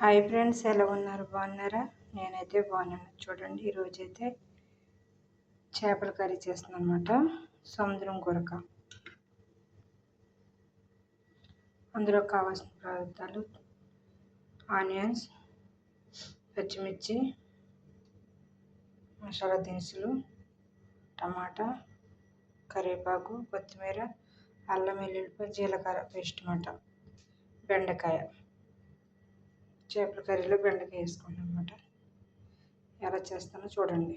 Hi friends ఎలా ఉన్నారు? బాగున్నారా? నేనైతే బాగున్నాను. చూడండి ఈరోజైతే చేపల కర్రీ చేస్తున్నాను అనమాట సముద్రం కొరక. అందులో కావాల్సిన పదార్థాలు ఆనియన్స్ పచ్చిమిర్చి మసాలా దినుసులు టమాటా కరివేపాకు కొత్తిమీర అల్లం వెల్లుల్లిపాయ జీలకర్ర పేస్ట్ అన్నమాట. బెండకాయ. చేపల కర్రీలో బెండకాయ వేసుకోండి అనమాట ఎలా చేస్తానో చూడండి.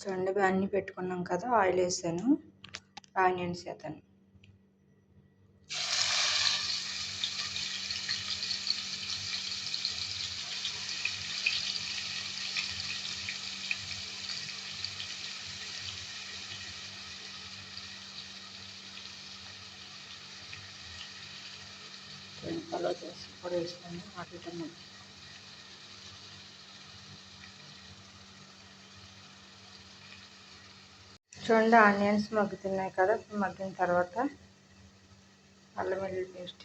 చూడండి అన్నీ పెట్టుకున్నాం కదా ఆయిల్ వేసాను. ఆనియన్స్ వేస్తాను పలో చేసి కూడా వేసుకొని వాటి చూడండి ఆనియన్స్ మగ్గుతున్నాయి కదా మగ్గిన తర్వాత అల్లం వెల్లుల్లి పేస్ట్.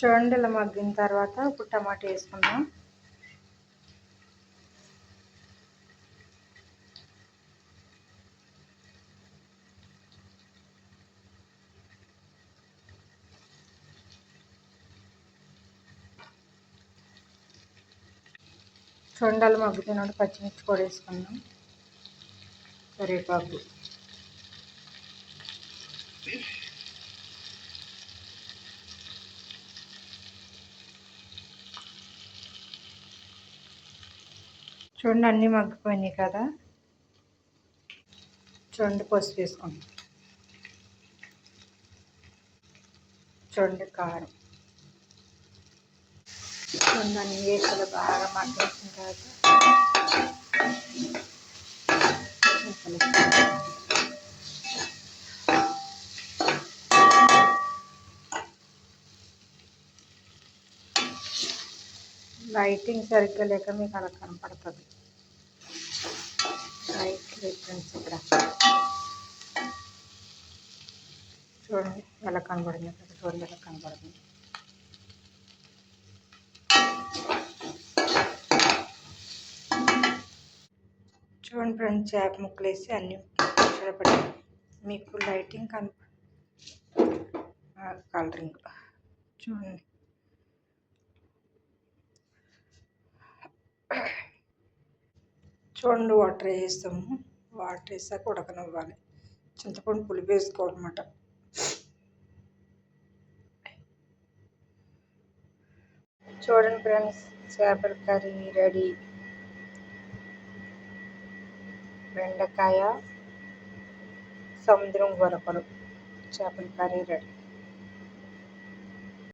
చూడండి ఇలా మగ్గిన తర్వాత ఇప్పుడు టమాటా వేసుకుందాం. చొండలు మగ్గుతున్నాడు పచ్చిమిర్చి కూడా వేసుకుందాం. కరివేపాకు. చూడండి అన్నీ మగ్గిపోయినాయి కదా. చూడండి పసుపు వేసుకోండి చూడండి కారం. చూడండి అన్ని వేసులు బాగా మగ్గేసిన తర్వాత లైటింగ్ సరిగ్గా లేక మీకు అలా కనపడుతుంది. ఫ్రెండ్స్ ఇక్కడ చూడండి ఎలా కనబడింది ఇక్కడ చూడండి ఎలా కనబడుతుంది చూడండి ఫ్రెండ్స్ చేప ముక్కలు వేసి అన్ని చూడబడి మీకు లైటింగ్ కనప కలరింగ్. చూడండి. చూడండి వాటర్ వేస్తాము. వాటర్ వేసాక ఉడకనివ్వాలి చింతపండు పులిపి వేసుకోవాలన్నమాట. చూడండి ఫ్రెండ్స్ చేపల కర్రీ రెడీ. బెండకాయ సముద్రం గొరకలు చేపల కర్రీ రెడీ.